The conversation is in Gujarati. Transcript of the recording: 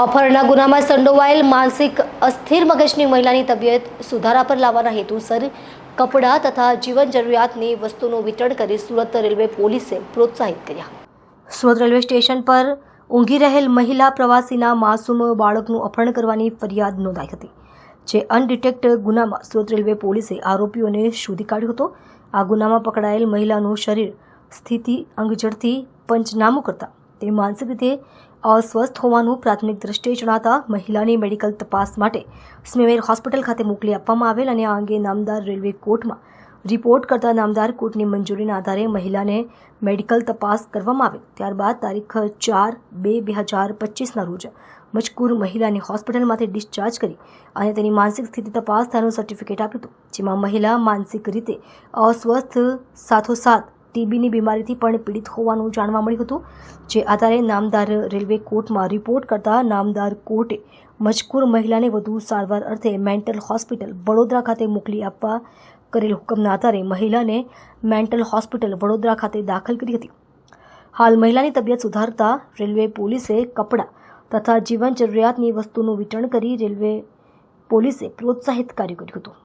અપહરણના ગુનામાં સંડોવાયેલ માનસિક અસ્થિર મગજની મહિલાની તબિયત સુધારા પર લાવવાના હેતુસર કપડાં તથા જીવન જરૂરિયાતની વસ્તુનું વિતરણ કરી સુરત રેલવે પોલીસે પ્રોત્સાહિત કર્યા. સુરત રેલવે સ્ટેશન પર ઊંઘી રહેલ મહિલા પ્રવાસીના માસૂમ બાળકનું અપહરણ કરવાની ફરિયાદ નોંધાઈ હતી, જે અનડિટેક્ટ ગુનામાં સુરત રેલવે પોલીસે આરોપીઓને શોધી કાઢ્યો હતો. આ ગુનામાં પકડાયેલ મહિલાનું શરીર, સ્થિતિ અંગજડથી પંચનામું કરતા તે માનસિક રીતે અસ્વસ્થ હોવાનું પ્રાથમિક દ્રષ્ટિએ જણાતા મહિલાની મેડિકલ તપાસ માટે સ્મીમેર હોસ્પિટલ ખાતે મોકલી આપવામાં આવેલ અને આ અંગે નામદાર રેલવે કોર્ટમાં રિપોર્ટ કરતા નામદાર કોર્ટની મંજૂરીના આધારે મહિલાને મેડિકલ તપાસ કરવામાં આવી. ત્યારબાદ તારીખ ચાર બે બે હજાર પચીસના રોજ મજકૂર મહિલાને હોસ્પિટલમાંથી ડિસ્ચાર્જ કરી અને તેની માનસિક સ્થિતિ તપાસ થયાનું સર્ટિફિકેટ આપ્યું હતું, જેમાં મહિલા માનસિક રીતે અસ્વસ્થ, સાથોસાથ ટીબીની બીમારીથી પણ પીડિત હોવાનું જાણવા મળ્યું હતું, જે આધારે નામદાર રેલવે કોર્ટમાં રિપોર્ટ કરતા નામદાર કોર્ટે મજકૂર મહિલાને વધુ સારવાર અર્થે મેન્ટલ હોસ્પિટલ વડોદરા ખાતે મોકલી આપવા કરેલ હુકમના આધારે મહિલાને મેન્ટલ હોસ્પિટલ વડોદરા ખાતે દાખલ કરી હતી. હાલ મહિલાની તબિયત સુધારતા રેલવે પોલીસે કપડાં તથા જીવન જરૂરિયાતની વસ્તુનું વિતરણ કરી રેલવે પોલીસે પ્રોત્સાહિત કાર્ય કર્યું હતું.